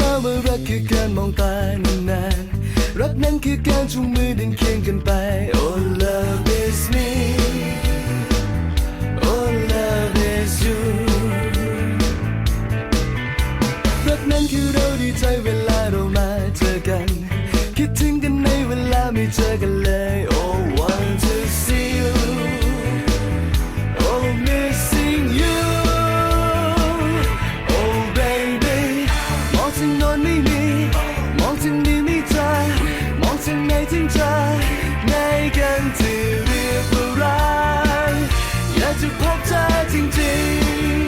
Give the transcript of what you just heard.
มาว่ารักคือการมองตานานๆรักนั้นคือการจูงมือเดินเคียงกันไป Oh love is me Oh love is you รักนั้นคือเราดีใจเวลาเรา สิ่งนอนไม่มี มองถึงมีไม่ใจ มองถึงไนถึงใจในกันที่เรียกว่ารัอยากจะพบเธอจริงๆ